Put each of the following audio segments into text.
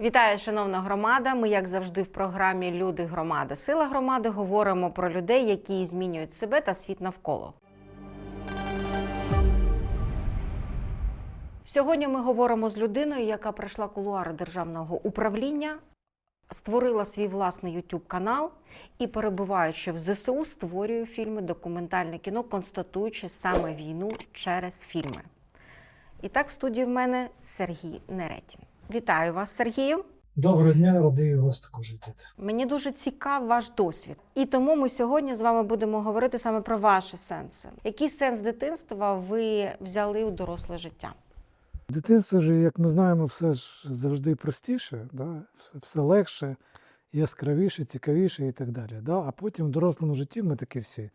Вітаю, шановна громада. Ми, як завжди, в програмі Люди громади. Сила громади говоримо про людей, які змінюють себе та світ навколо. Сьогодні ми говоримо з людиною, яка пройшла кулуари державного управління, створила свій власний YouTube канал і, перебуваючи в ЗСУ, створює фільми, документальне кіно, констатуючи саме війну через фільми. І так в студії в мене Сергій Неретін. Вітаю вас, Сергію. Доброго дня, радий вас також вітати. Мені дуже цікав ваш досвід, і тому ми сьогодні з вами будемо говорити саме про ваші сенси. Який сенс дитинства ви взяли у доросле життя? Дитинство ж, як ми знаємо, все ж завжди простіше, да? все, все легше, яскравіше, цікавіше і так далі. Да? А потім в дорослому житті ми такі всі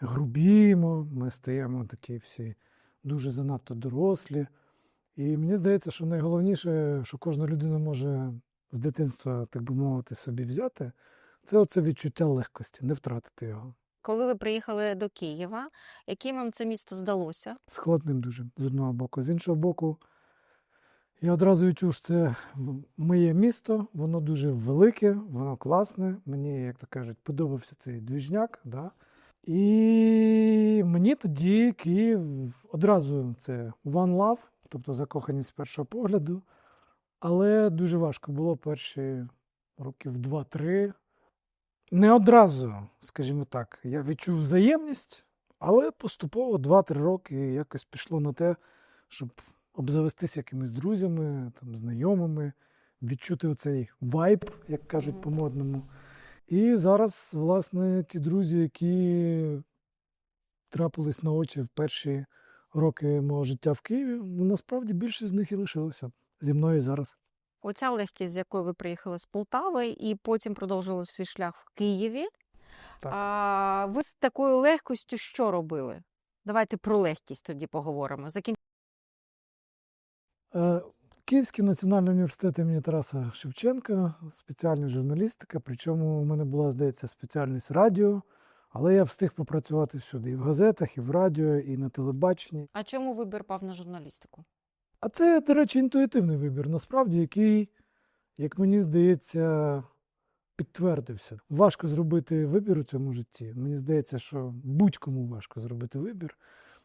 грубіємо, ми стаємо такі всі дуже занадто дорослі. І мені здається, що найголовніше, що кожна людина може з дитинства, так би мовити, собі взяти, це оце відчуття легкості, не втратити його. Коли ви приїхали до Києва, яким вам це місто здалося? складним дуже з одного боку. З іншого боку, я одразу відчув, що це моє місто, воно дуже велике, воно класне. Мені, як то кажуть, подобався цей двіжняк. Да? І мені тоді Київ одразу це One Love, тобто закоханість з першого погляду. Але дуже важко було перші років 2-3. Не одразу, скажімо так, я відчув взаємність, але поступово 2-3 роки якось пішло на те, щоб обзавестися якимись друзями, там, знайомими, відчути оцей вайб, як кажуть по-модному. І зараз, власне, ті друзі, які трапились на очі в перші роки мого життя в Києві, ну насправді більшість з них і лишилося зі мною зараз. Оця легкість, з якою ви приїхали з Полтави, і потім продовжили свій шлях в Києві. Так. А, ви з такою легкістю що робили? Давайте про легкість тоді поговоримо. Закін... Е, Київський національний університет імені Тараса Шевченка, спеціальність журналістика. Причому у мене була, здається, спеціальність радіо, але я встиг попрацювати всюди і в газетах, і в радіо, і на телебаченні. А чому вибір пав на журналістику? А це, до речі, інтуїтивний вибір, насправді, який, як мені здається, підтвердився. Важко зробити вибір у цьому житті. Мені здається, що будь-кому важко зробити вибір.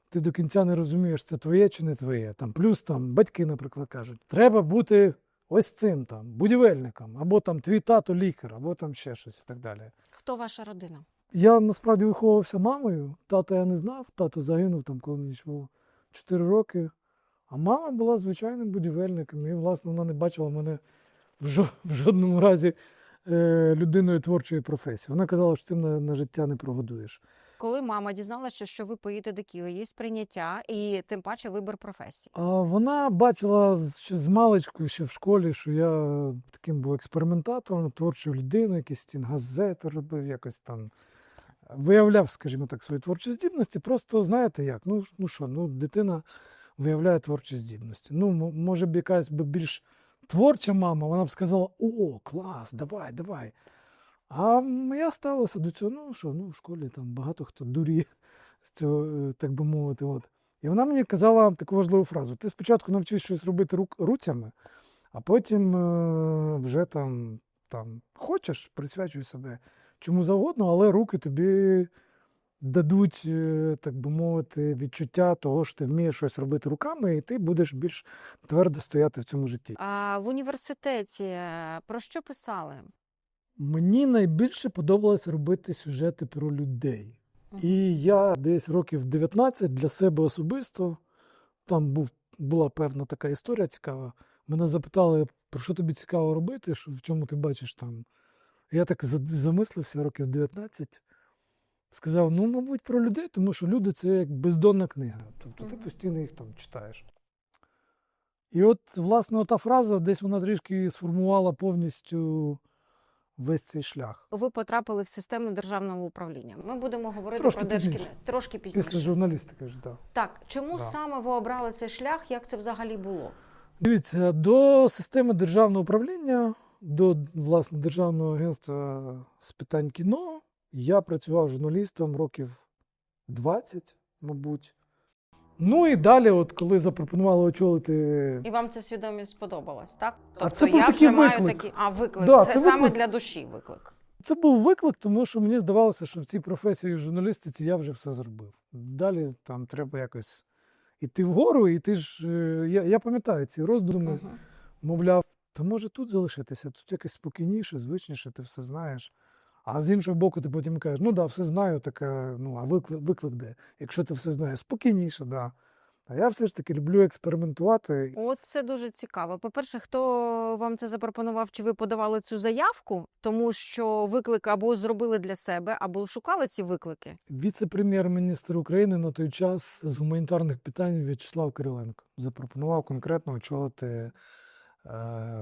Ти до кінця не розумієш, це твоє чи не твоє. Там, плюс там батьки, наприклад, кажуть, треба бути ось цим там, будівельником, або там твій тато лікар, або там ще щось і так далі. Хто ваша родина? Я насправді виховувався мамою. Тата я не знав. Тато загинув там, коли мені було 4 роки. А мама була звичайним будівельником. І, власне, вона не бачила мене в, жо- в жодному разі е, людиною творчої професії. Вона казала, що цим на, на життя не прогодуєш. Коли мама дізналася, що ви поїдете до Києва, є сприйняття і тим паче вибір професії. А вона бачила ще з маличку, ще в школі, що я таким був експериментатором, творчою людиною, якісь стінгазети робив, якось там виявляв, скажімо так, свої творчі здібності. Просто знаєте як? Ну, ну що, ну дитина виявляє творчі здібності. Ну, може б якась би більш творча мама, вона б сказала: О, клас, давай, давай. А я ставилася до цього, ну що, ну в школі там багато хто дуріє з цього, е, так би мовити. От. І вона мені казала таку важливу фразу: ти спочатку навчись щось робити рук, руцями, а потім е, вже там, там хочеш, присвячуй себе чому завгодно, але руки тобі дадуть, е, так би мовити, відчуття того, що ти вмієш щось робити руками, і ти будеш більш твердо стояти в цьому житті. А в університеті е, про що писали? Мені найбільше подобалось робити сюжети про людей. І я десь років 19 для себе особисто, там був, була певна така історія цікава. Мене запитали, про що тобі цікаво робити, що, в чому ти бачиш там. Я так замислився років 19. Сказав, ну, мабуть, про людей, тому що люди це як бездонна книга. Тобто ти постійно їх там читаєш. І от, власне, та фраза десь вона трішки сформувала повністю весь цей шлях. Ви потрапили в систему державного управління. Ми будемо говорити Трошки про держкіне трошки пізніше. Після журналістики вже так. Так, чому Да. саме ви обрали цей шлях? Як це взагалі було? Дивіться, до системи державного управління, до власне Державного агентства з питань кіно я працював журналістом років 20, мабуть. Ну і далі, от коли запропонували очолити. І вам ця свідомість сподобалась, так? А Тобто це був я такий вже маю виклик. такі. А, виклик. Да, це це саме виклик. для душі виклик. Це був виклик, тому що мені здавалося, що в цій професії журналістиці я вже все зробив. Далі там треба якось іти вгору, і ти ж. е, Я, я пам'ятаю ці роздуми, Угу. мовляв, то може тут залишитися, тут якось спокійніше, звичніше, ти все знаєш. А з іншого боку, ти потім кажеш, ну да, все знаю, таке, ну, а виклик, виклик де? Якщо ти все знаєш, спокійніше, да. А я все ж таки люблю експериментувати. От це дуже цікаво. По-перше, хто вам це запропонував, чи ви подавали цю заявку, тому що виклик або зробили для себе, або шукали ці виклики. Віце-прем'єр-міністр України на той час з гуманітарних питань В'ячеслав Кириленко запропонував конкретно очолити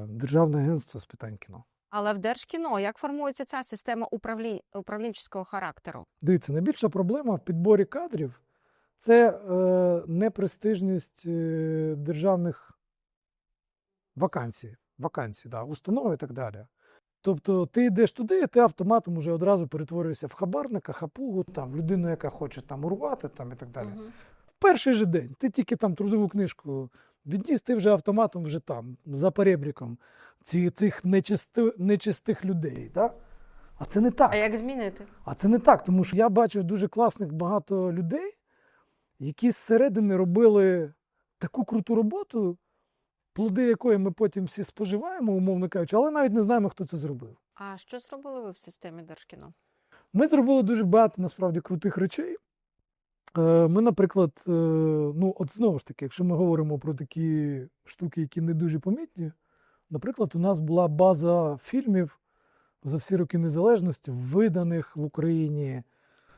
Державне агентство з питань кіно. Але в Держкіно як формується ця система управлінчого характеру? Дивіться, найбільша проблема в підборі кадрів це е, непрестижність е, державних вакансій, вакансій да, установ і так далі. Тобто ти йдеш туди, і ти автоматом вже одразу перетворюєшся в хабарника, хапугу, там, в людину, яка хоче там урвати там, і так далі. Мгм. В перший же день ти тільки там трудову книжку відніс, ти вже автоматом вже там, за перебріком ці, цих нечисти, нечистих людей. Да? А це не так. А як змінити? А це не так, тому що я бачив дуже класних багато людей, які зсередини робили таку круту роботу, плоди якої ми потім всі споживаємо, умовно кажучи, але навіть не знаємо, хто це зробив. А що зробили ви в системі Держкіно? Ми зробили дуже багато насправді крутих речей. Е, Ми, наприклад, е, ну, от знову ж таки, якщо ми говоримо про такі штуки, які не дуже помітні, наприклад, у нас була база фільмів за всі роки незалежності, виданих в Україні,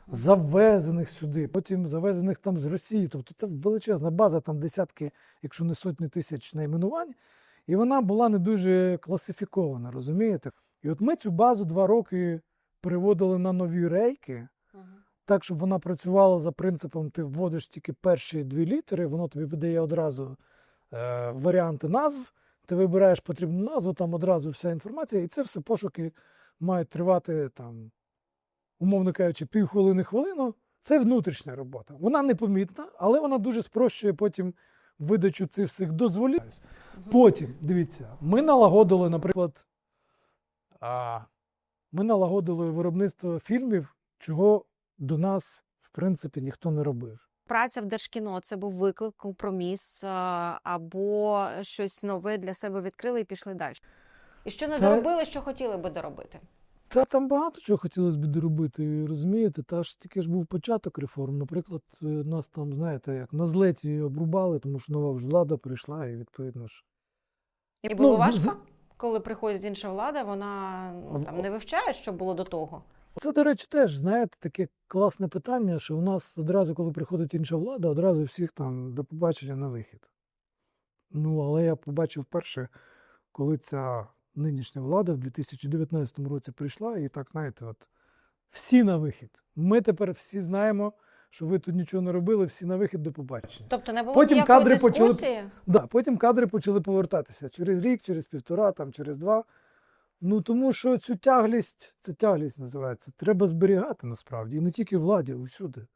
завезених сюди, потім завезених там з Росії. Тобто це величезна база, там десятки, якщо не сотні тисяч найменувань. І вона була не дуже класифікована, розумієте? І от ми цю базу два роки переводили на нові рейки, так, щоб вона працювала за принципом, ти вводиш тільки перші дві літери, воно тобі видає одразу е, варіанти назв, ти вибираєш потрібну назву, там одразу вся інформація, і це все пошуки мають тривати там, умовно кажучи, півхвилини хвилину. Це внутрішня робота. Вона непомітна, але вона дуже спрощує потім видачу цих всіх дозволів. Потім, дивіться, ми налагодили, наприклад, ми налагодили виробництво фільмів, чого до нас, в принципі, ніхто не робив. Праця в Держкіно це був виклик, компроміс або щось нове для себе відкрили і пішли далі. І що не Та- доробили, що хотіли би доробити? Та там багато чого хотілося б доробити, розумієте? Та ж тільки ж був початок реформ. Наприклад, е, нас там, знаєте, як на злеті обрубали, тому що нова ж влада прийшла, і відповідно ж. І було Ну, важко, коли приходить інша влада, вона ну, там не вивчає, що було до того. Це, до речі, теж, знаєте, таке класне питання, що у нас одразу, коли приходить інша влада, одразу всіх там до побачення на вихід. Ну, але я побачив перше, коли ця нинішня влада в 2019 році прийшла, і так, знаєте, от всі на вихід. Ми тепер всі знаємо, що ви тут нічого не робили, всі на вихід до побачення. Тобто не було Потім ніякої кадри почали- Да, потім кадри почали повертатися через рік, через півтора, там, через два. Ну тому що цю тяглість, це тяглість називається, треба зберігати насправді. І не тільки владі, усюди.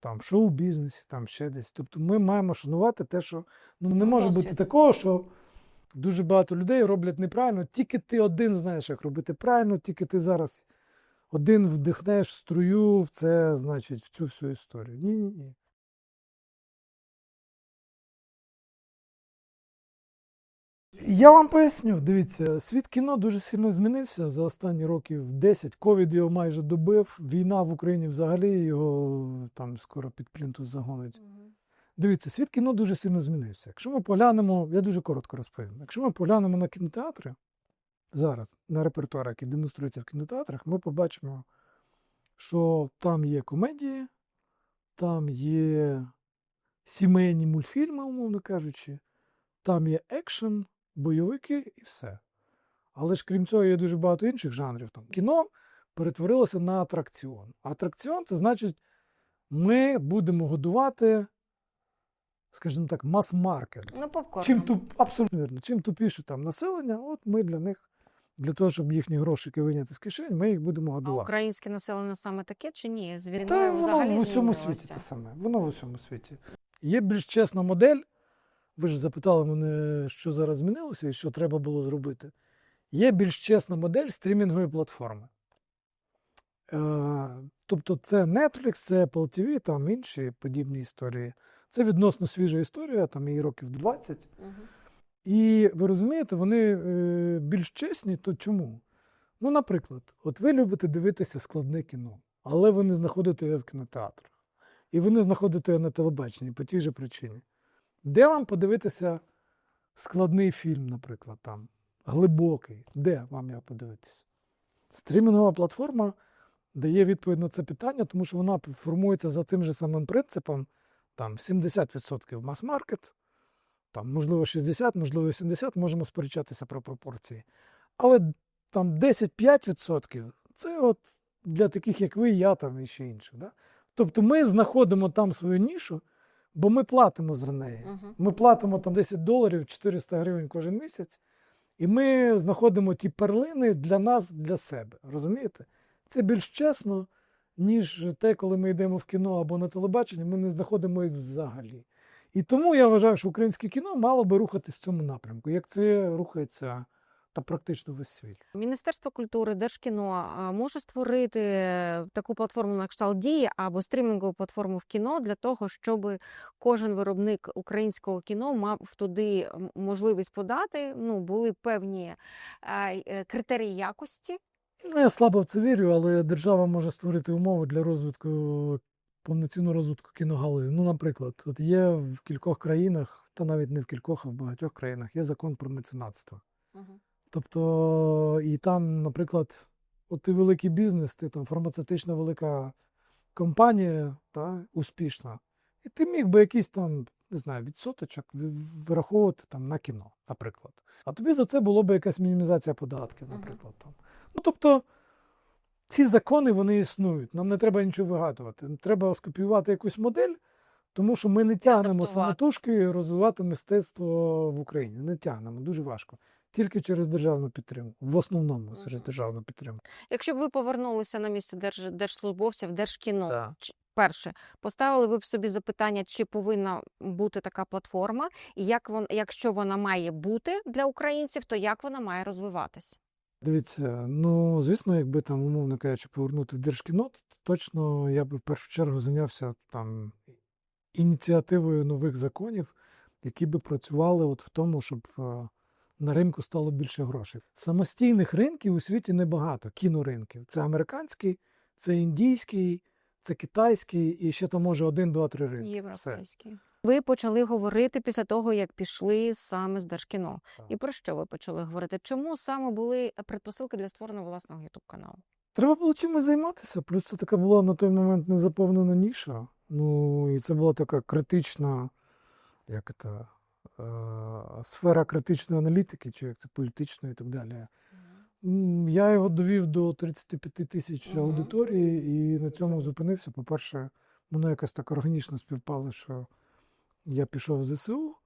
Там в шоу-бізнесі, там ще десь. Тобто ми маємо шанувати те, що ну, не може бути такого, що дуже багато людей роблять неправильно. Тільки ти один знаєш, як робити правильно, тільки ти зараз один вдихнеш струю в це, значить, в цю всю історію. Ні, ні, ні. Я вам поясню, дивіться, світ кіно дуже сильно змінився за останні років 10. Ковід його майже добив. Війна в Україні взагалі його там скоро під плінтус загонить. Дивіться, світ кіно дуже сильно змінився. Якщо ми поглянемо, я дуже коротко розповім. Якщо ми поглянемо на кінотеатри зараз, на репертуар, який демонструється в кінотеатрах, ми побачимо, що там є комедії, там є сімейні мультфільми, умовно кажучи, там є екшен, бойовики і все. Але ж крім цього, є дуже багато інших жанрів. Там кіно перетворилося на атракціон. Атракціон це значить, ми будемо годувати, скажімо так, мас-маркет. Ну, попкорн. Чим туп... абсолютно вірно. Чим тупіше там населення, от ми для них, для того, щоб їхні грошики виняти з кишень, ми їх будемо А годувати. українське населення саме таке чи ні? З Та війною воно в усьому світі те саме. Воно в усьому світі. Є більш чесна модель. Ви ж запитали мене, що зараз змінилося і що треба було зробити. Є більш чесна модель стрімінгової платформи. Е, тобто це Netflix, це Apple TV, там інші подібні історії. Це відносно свіжа історія, там їй років 20. І ви розумієте, вони е, більш чесні, то чому? Ну, наприклад, от ви любите дивитися складне кіно, але ви не знаходите його в кінотеатрах. І ви не знаходите його на телебаченні по тій же причині. Де вам подивитися складний фільм, наприклад, там, глибокий? Де вам його подивитися? Стрімінгова платформа дає відповідь на це питання, тому що вона формується за цим же самим принципом: там 70% мас-маркет, там, можливо, 60, можливо, 70, можемо сперечатися про пропорції. Але там 10-5% це от для таких, як ви, я там і ще інших. Да? Тобто ми знаходимо там свою нішу, бо ми платимо за неї. Ми платимо там 10 доларів, 400 гривень кожен місяць, і ми знаходимо ті перлини для нас, для себе. Розумієте? Це більш чесно, ніж те, коли ми йдемо в кіно або на телебачення, ми не знаходимо їх взагалі. І тому я вважаю, що українське кіно мало би рухатись в цьому напрямку, як це рухається та практично весь світ. Міністерство культури, Держкіно може створити е, таку платформу на кшталт дії або стрімінгову платформу в кіно для того, щоб кожен виробник українського кіно мав туди можливість подати. Ну були певні й, е, критерії якості. Ну, я слабо в це вірю, але держава може створити умови для розвитку повноцінного розвитку кіногалузі. Ну, наприклад, от є в кількох країнах, та навіть не в кількох, а в багатьох країнах є закон про меценатство. Тобто, і там, наприклад, от ти великий бізнес, ти там фармацевтична велика компанія, та, успішна, і ти міг би якийсь там, не знаю, відсоточок вираховувати там на кіно, наприклад. А тобі за це було б якась мінімізація податків, наприклад. Там. Ну, тобто, ці закони вони існують. Нам не треба нічого вигадувати. Треба скопіювати якусь модель, тому що ми не тягнемо самотужки розвивати мистецтво в Україні. Не тягнемо, дуже важко. Тільки через державну підтримку, в основному через державну підтримку. Якщо б ви повернулися на місце держ... держслужбовця в Держкіно, Да. чи- перше, поставили ви б собі запитання, чи повинна бути така платформа, і як вон, якщо вона має бути для українців, то як вона має розвиватись? Дивіться, ну звісно, якби там, умовно кажучи, повернути в Держкіно, то точно я би в першу чергу зайнявся там ініціативою нових законів, які би працювали от в тому, щоб е, на ринку стало більше грошей. Самостійних ринків у світі небагато, кіноринків. Це американський, це індійський, це китайський і ще там може один, два, три ринки. Все. Ви почали говорити після того, як пішли саме з Держкіно. Так. І про що ви почали говорити? Чому саме були предпосилки для створення власного ютуб каналу? Треба було чимось займатися. Плюс це така була на той момент незаповнена ніша. Ну, і це була така критична, як це, сфера критичної аналітики, чи як це політичної і так далі. Я його довів до 35 тисяч аудиторії і на цьому зупинився. По-перше, воно якось так органічно співпало, що я пішов в ЗСУ,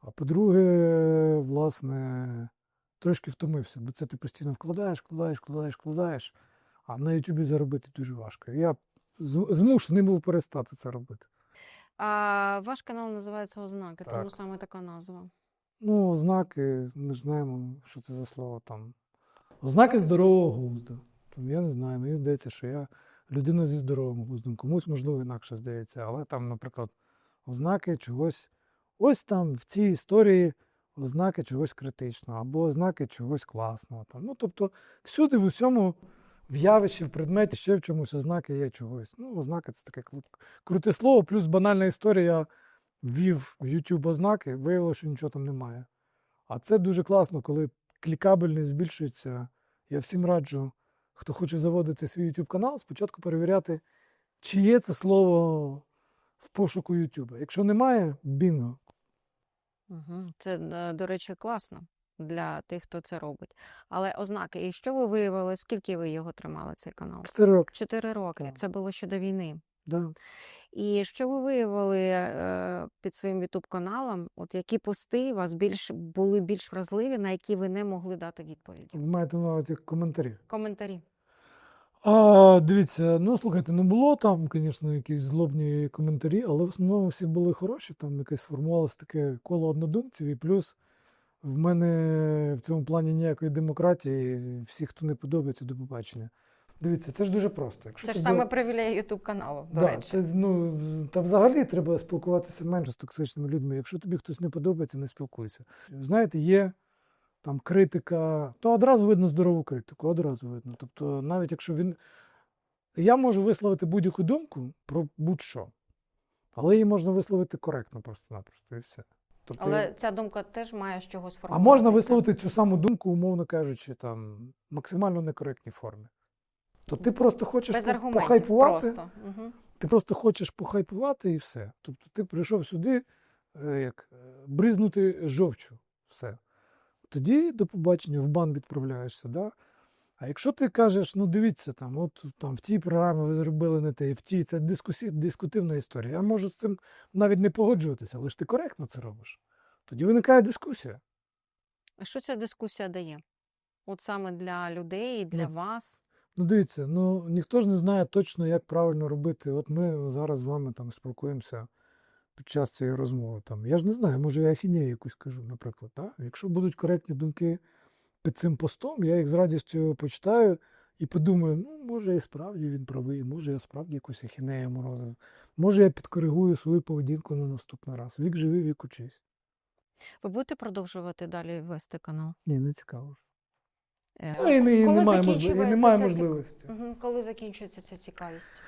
а по-друге, власне, трошки втомився, бо це ти постійно вкладаєш, вкладаєш, вкладаєш, вкладаєш, а на Ютубі заробити дуже важко. Я змушений був перестати це робити. А ваш канал називається Ознаки, тому Так. саме така назва. Ну, ознаки, ми ж знаємо, що це за слово там. Ознаки здорового глузду. Там, я не знаю, мені здається, що я людина зі здоровим глуздом. Комусь, можливо, інакше здається, але там, наприклад, ознаки чогось. Ось там в цій історії ознаки чогось критичного, або ознаки чогось класного. Там. Ну, тобто, всюди в усьому в явищі, в предметі, ще в чомусь ознаки є чогось. Ну, ознаки це таке круте слово, плюс банальна історія ввів в YouTube ознаки, виявилося, що нічого там немає. А це дуже класно, коли клікабельність збільшується. Я всім раджу, хто хоче заводити свій YouTube канал, спочатку перевіряти, чи є це слово в пошуку YouTube. Якщо немає, бінго. Це, е, до речі, класно для тих, хто це робить. Але ознаки, і що ви виявили, скільки ви його тримали, цей канал? Чотири роки. Чотири роки. Так. Це було ще до війни. Да. І що ви виявили е, під своїм youtube каналом? От які пости у вас більш були більш вразливі, на які ви не могли дати відповіді? Ви маєте на увазі коментарі. Коментарі. А, дивіться, ну слухайте, не було там, звісно, якісь злобні коментарі, але в основному всі були хороші. Там якесь сформувалося таке коло однодумців, і плюс в мене в цьому плані ніякої демократії. Всі, хто не подобається, до побачення. Дивіться, це ж дуже просто. Якщо Це ж саме привілей Ютуб каналу, до Да, речі. це, ну, та взагалі треба спілкуватися менше з токсичними людьми. Якщо тобі хтось не подобається, не спілкуйся. Знаєте, є там критика, то одразу видно здорову критику, одразу видно. Тобто, навіть якщо він. Я можу висловити будь-яку думку про будь-що, але її можна висловити коректно просто-напросто і все. Тобто, Але ця думка теж має з чогось а формуватися. можна висловити цю саму думку, умовно кажучи, там максимально некоректній формі. То ти просто хочеш без по- аргументів похайпувати. просто. Угу. Ти просто хочеш похайпувати і все. Тобто ти прийшов сюди, е, як е, бризнути жовчу. Все. Тоді до побачення в бан відправляєшся. Да? А якщо ти кажеш, ну дивіться, там, от там в тій програмі ви зробили не те, і в тій це дискусі, дискутивна історія. Я можу з цим навіть не погоджуватися, але ж ти коректно це робиш. Тоді виникає дискусія. А що ця дискусія дає? От саме для людей, для Ну, вас. Ну, дивіться, ну ніхто ж не знає точно, як правильно робити. От ми зараз з вами там спілкуємося під час цієї розмови. Там. Я ж не знаю, може я ахінею якусь кажу, наприклад. Да? Якщо будуть коректні думки під цим постом, я їх з радістю почитаю і подумаю, ну, може, і справді він правий, може, я справді якусь ахінею морозив. Може, я підкоригую свою поведінку на наступний раз. Вік живий, вік учись. Ви будете продовжувати далі вести канал? Ні, не цікаво. Е, Ну, і, не, і немає, можливо, і закінчується немає ця можливості. Мгм, Коли закінчується ця цікавість?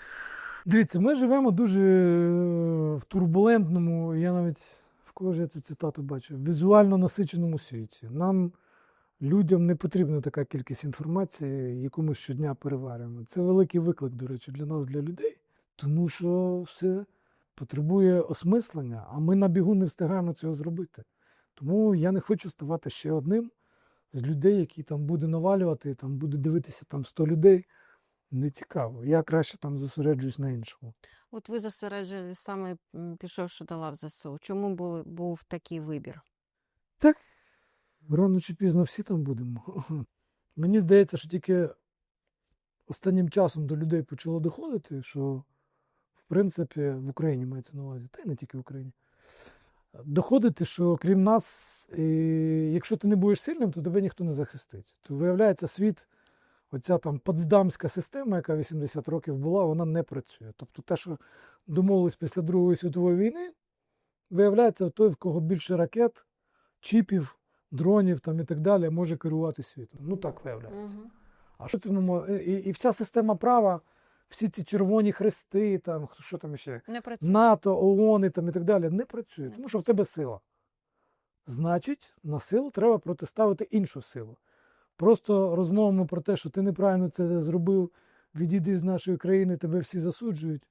Дивіться, ми живемо дуже е, в турбулентному, я навіть в кого ж я цю цитату бачив, візуально насиченому світі. Нам, людям, не потрібна така кількість інформації, яку ми щодня переварюємо. Це великий виклик, до речі, для нас, для людей, тому що все потребує осмислення, а ми на бігу не встигаємо цього зробити. Тому я не хочу ставати ще одним з людей, які там буде навалювати, там буде дивитися там 100 людей. Не цікаво. Я краще там зосереджуюсь на іншому. От ви зосереджені саме пішовши до лав ЗСУ. Чому були, був такий вибір? Рано чи пізно всі там будемо. Мені здається, що тільки останнім часом до людей почало доходити, що в принципі в Україні мається на увазі, та й не тільки в Україні. Доходити, що крім нас, е, якщо ти не будеш сильним, то тебе ніхто не захистить. То виявляється, світ, оця там потсдамська система, яка 80 років була, вона не працює. Тобто те, що домовились після Другої світової війни, виявляється, той, в кого більше ракет, чіпів, дронів там і так далі, може керувати світом. Ну так виявляється. Угу. А що це ми і, і вся система права, всі ці червоні хрести, там що там ще, Не працює. НАТО, ООН і там і так далі, не працює, Не тому що в тебе сила. Значить, на силу треба протиставити іншу силу. Просто розмовами про те, що ти неправильно це зробив, відійди з нашої країни, тебе всі засуджують.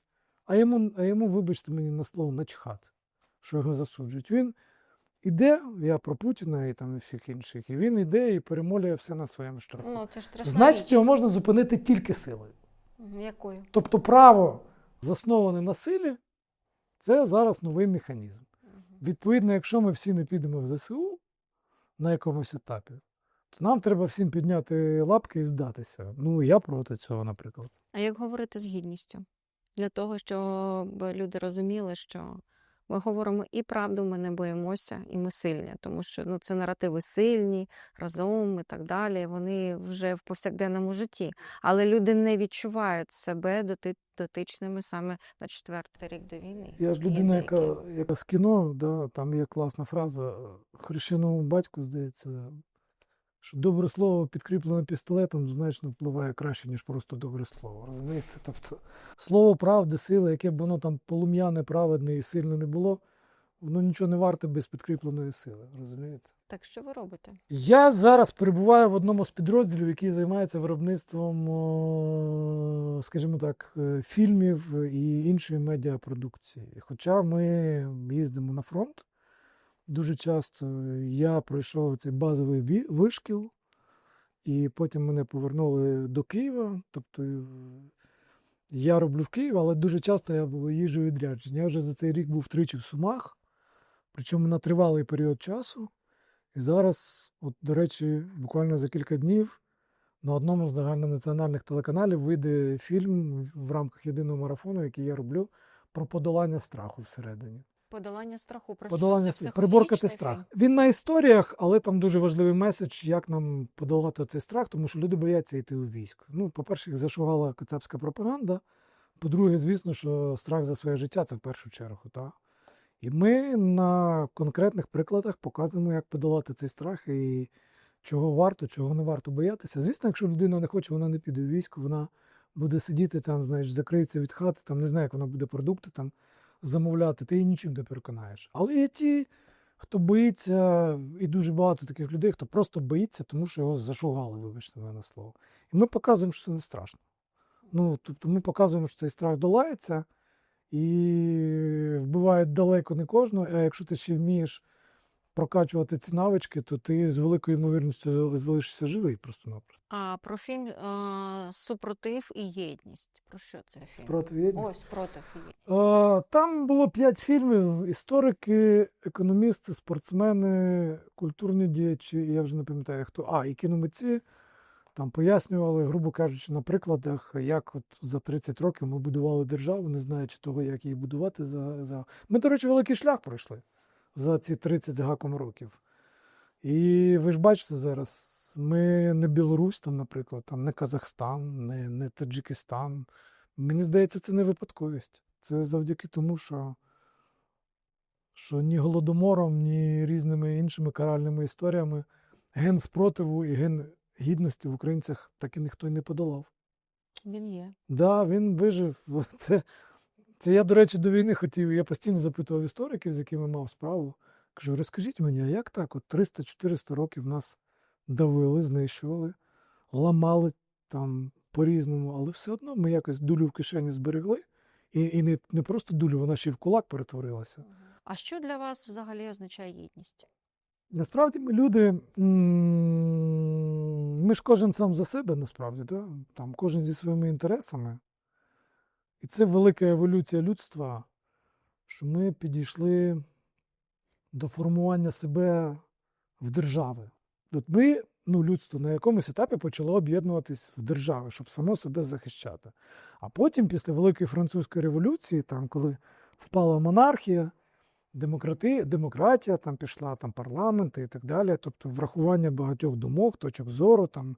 А йому, а йому вибачте мені на слово, начхати, що його засуджують. Він іде, я про Путіна і там і всіх інших, і він іде і перемолює все на своєму шляху. Ну, це ж Значить, річ. його можна зупинити тільки силою. Якою? Тобто право, засноване на силі, це зараз новий механізм. Відповідно, якщо ми всі не підемо в ЗСУ на якомусь етапі, то нам треба всім підняти лапки і здатися. Ну, я проти цього, наприклад. А як говорити з гідністю? Для того, щоб люди розуміли, що ми говоримо і правду, ми не боїмося, і ми сильні, тому що ну, це наративи сильні, разом і так далі. Вони вже в повсякденному житті. Але люди не відчувають себе доти- дотичними саме на четвертий рік до війни. Я ж людина, яка, яка з кіно, да, там є класна фраза Хрещеному батьку, здається, що добре слово підкріплене пістолетом значно впливає краще, ніж просто добре слово. Розумієте? Тобто слово правди, сили, яке б воно там полум'яне, праведне і сильне не було, воно нічого не варте без підкріпленої сили. Розумієте? Так що ви робите? Я зараз перебуваю в одному з підрозділів, який займається виробництвом, скажімо так, е, фільмів і іншої медіапродукції. Хоча ми їздимо на фронт дуже часто. Я пройшов цей базовий вишкіл, і потім мене повернули до Києва. Тобто е, я роблю в Києві, але дуже часто я був- їжджу у відрядження. Я вже за цей рік був тричі в Сумах, причому на тривалий період часу. І зараз, от, до речі, буквально за кілька днів на одному з загальнонаціональних телеканалів вийде фільм в рамках єдиного марафону, який я роблю, про подолання страху всередині. Подолання страху про Подолання що? Це приборкати психологічний страх. фільм? Він на історіях, але там дуже важливий меседж, як нам подолати цей страх, тому що люди бояться йти у військо. Ну, по-перше, їх зашугала кацапська пропаганда. По-друге, звісно, що страх за своє життя це в першу чергу. Та? І ми на конкретних прикладах показуємо, як подолати цей страх і чого варто, чого не варто боятися. Звісно, якщо людина не хоче, вона не піде в військо, вона буде сидіти там, знаєш, закриється від хати, там не знає, як вона буде продукти там замовляти, ти її нічим не переконаєш. Але є ті, хто боїться, і дуже багато таких людей, хто просто боїться, тому що його зашугали, вибачте мене слово. І ми показуємо, що це не страшно. Ну, тобто ми показуємо, що цей страх долається і вбивають далеко не кожного. А якщо ти ще вмієш прокачувати ці навички, то ти з великою ймовірністю залишишся живий просто-напросто. А про фільм е, Супротив і єдність. Про що це фільм? Спротив єдності. Ось спротив і єдність. А, Там було п'ять фільмів: історики, економісти, спортсмени, культурні діячі, я вже не пам'ятаю хто. А, і кіномитці там пояснювали, грубо кажучи, на прикладах, як от за 30 років ми будували державу, не знаючи того, як її будувати. За, за... Ми, до речі, великий шлях пройшли за ці 30 з гаком років. І ви ж бачите зараз, ми не Білорусь, там, наприклад, там, не Казахстан, не, не Таджикистан. Мені здається, це не випадковість. Це завдяки тому, що, що ні голодомором, ні різними іншими каральними історіями ген спротиву і ген гідності в українцях так і ніхто й не подолав. Він є. Да, він вижив. Це, це я, до речі, до війни хотів. Я постійно запитував істориків, з якими мав справу. Кажу, розкажіть мені, а як так? От 300-400 років нас давили, знищували, ламали там по-різному, але все одно ми якось дулю в кишені зберегли. І, і не, не просто дулю, вона ще й в кулак перетворилася. А що для вас взагалі означає єдність? Насправді ми люди, ми ж кожен сам за себе, насправді, да? там кожен зі своїми інтересами. І це велика еволюція людства, що ми підійшли до формування себе в держави. От ми, ну, людство на якомусь етапі почало об'єднуватись в держави, щоб само себе захищати. А потім, після Великої французької революції, там, коли впала монархія, демократи, демократія, там пішла там парламенти і так далі. Тобто врахування багатьох думок, точок зору, там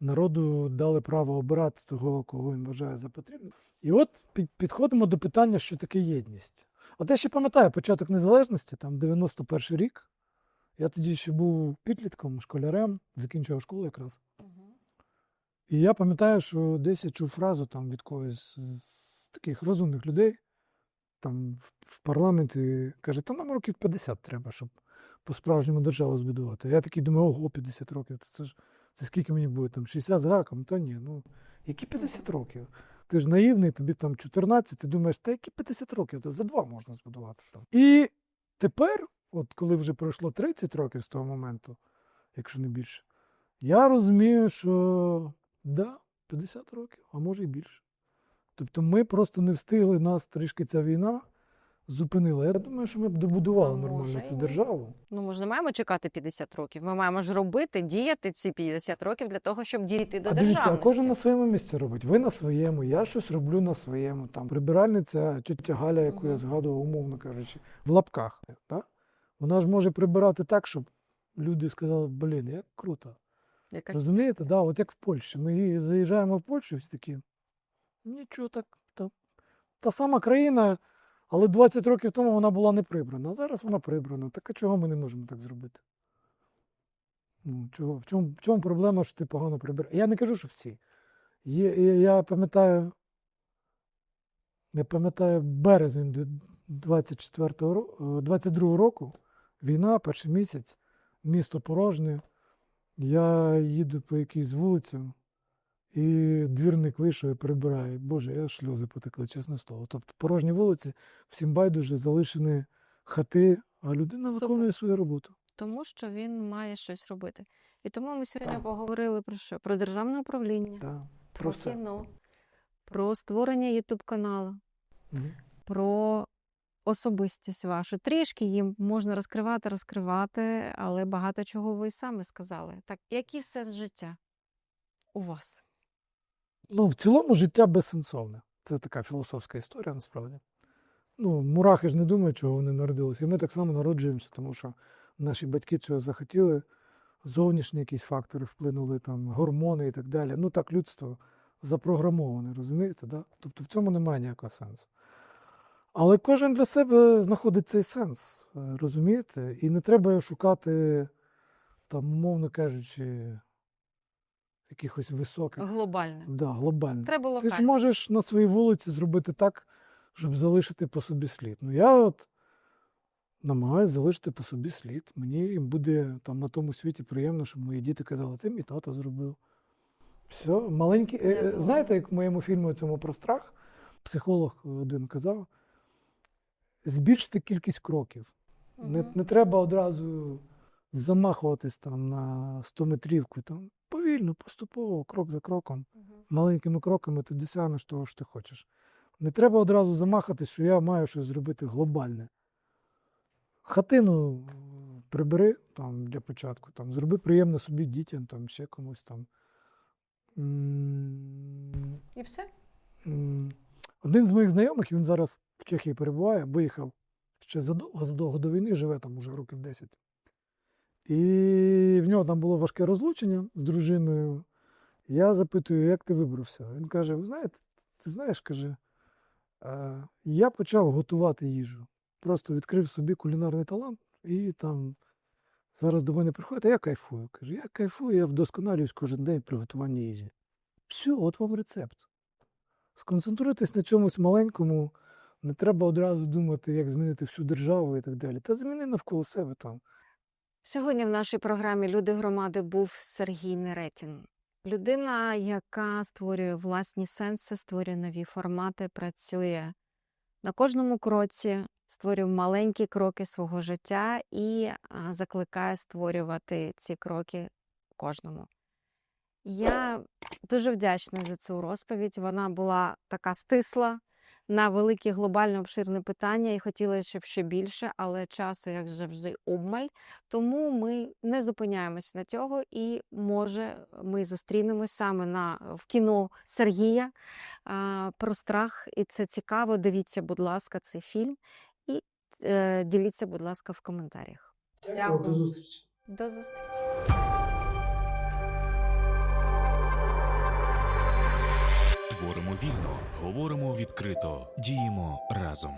народу дали право обирати того, кого він вважає за потрібне. І от підходимо до питання, що таке єдність. От я ще пам'ятаю початок незалежності, там 91 рік. Я тоді ще був підлітком, школярем, закінчував школу якраз. І я пам'ятаю, що десь я чув фразу там від когось з таких розумних людей, там в, парламенті каже, та нам років 50 треба, щоб по-справжньому державу збудувати. Я такий думаю, ого, 50 років. Це ж це скільки мені буде? Там 60 з гаком? Та ні, ну які 50 років? Ти ж наївний, тобі там 14, ти думаєш, та які 50 років, то за два можна збудувати. Там. І тепер, от коли вже пройшло 30 років з того моменту, якщо не більше, я розумію, що да, 50 років, а може і більше. Тобто ми просто не встигли, нас трішки ця війна зупинила. Я думаю, що ми б добудували А нормально може цю і ні. державу. Ну, ми ж не маємо чекати 50 років. Ми маємо ж робити, діяти ці 50 років для того, щоб дійти до а дивіться, а державності. кожен на своєму місці робить. Ви на своєму, я щось роблю на своєму. Там прибиральниця тетя Галя, яку я Мгм. згадував, умовно кажучи, в лапках. Так? Вона ж може прибирати так, щоб люди сказали, блін, як круто. Яка- Розумієте, да, от як в Польщі. Ми її- заїжджаємо в Польщу, і всі такі. Нічого так. Та, та сама країна, але 20 років тому вона була не прибрана. А зараз вона прибрана. Так а чого ми не можемо так зробити? Ну, чого, в, чому, в чому проблема, що ти погано прибираєш? Я не кажу, що всі. Є, я, пам'ятаю, я пам'ятаю березень 24 ро- е, 22 року, війна, перший місяць, місто порожнє. Я їду по якійсь вулицям, і двірник вийшов і прибирає. Боже, я сльози потекли, чесне слово. Тобто порожні вулиці, всім байдуже залишені хати, а людина Супер. виконує свою роботу. Тому що він має щось робити. І тому ми сьогодні Так. поговорили про що? Про державне управління, Да, про все. кіно, про створення Ютуб каналу, Мгм. про особистість вашу. Трішки їм можна розкривати, розкривати, але багато чого ви й самі сказали. Так, який сенс життя? у вас? Ну, в цілому життя безсенсовне. Це така філософська історія, насправді. Ну, мурахи ж не думають, чого вони народилися. І ми так само народжуємося, тому що наші батьки цього захотіли, зовнішні якісь фактори вплинули, там, гормони і так далі. Ну так людство запрограмоване, розумієте? Да? Тобто в цьому немає ніякого сенсу. Але кожен для себе знаходить цей сенс, е, розумієте? І не треба шукати, там, умовно кажучи, якихось високих. Глобальне. Да, глобально. Треба Ти ж можеш на своїй вулиці зробити так, щоб залишити по собі слід. Ну я от намагаюся залишити по собі слід. Мені буде там на тому світі приємно, щоб мої діти казали, це мій тато зробив. Все, маленький. е, е. Знаєте, як в моєму фільмі цьому про страх, психолог один казав: збільшити кількість кроків. Не, не треба одразу замахуватись там на 100 метрівку. Там повільно, поступово, крок за кроком Мгм. маленькими кроками ти досягнеш того, що ти хочеш. Не треба одразу замахатись, що я маю щось зробити глобальне. Хатину прибери там, для початку, там, зроби приємно собі дітям, там, ще комусь там. І все? Один з моїх знайомих, він зараз в Чехії перебуває, виїхав ще задовго, задовго до війни, живе там уже років 10. І в нього там було важке розлучення з дружиною. Я запитую, як ти вибрався? Він каже: знаєте, ти знаєш, каже, я почав готувати їжу. Просто відкрив собі кулінарний талант і там зараз до мене приходить, а я кайфую. Каже, я кайфую, я вдосконалююсь кожен день при готуванні їжі. Все, от вам рецепт. Сконцентруйтесь на чомусь маленькому, не треба одразу думати, як змінити всю державу і так далі. Та зміни навколо себе там. Сьогодні в нашій програмі Люди громади був Сергій Неретін. Людина, яка створює власні сенси, створює нові формати, працює на кожному кроці, створює маленькі кроки свого життя і закликає створювати ці кроки кожному. Я дуже вдячна за цю розповідь. Вона була така стисла на великі глобальне обширне питання, і хотілося, щоб ще більше, але часу, як завжди, обмаль. Тому ми не зупиняємося на цього, і може ми зустрінемось саме на в кіно Сергія а, про страх. І це цікаво. Дивіться, будь ласка, цей фільм і е, діліться, будь ласка, в коментарях. Дякую. До зустрічі. До зустрічі. Творимо вільно, говоримо відкрито, діємо разом.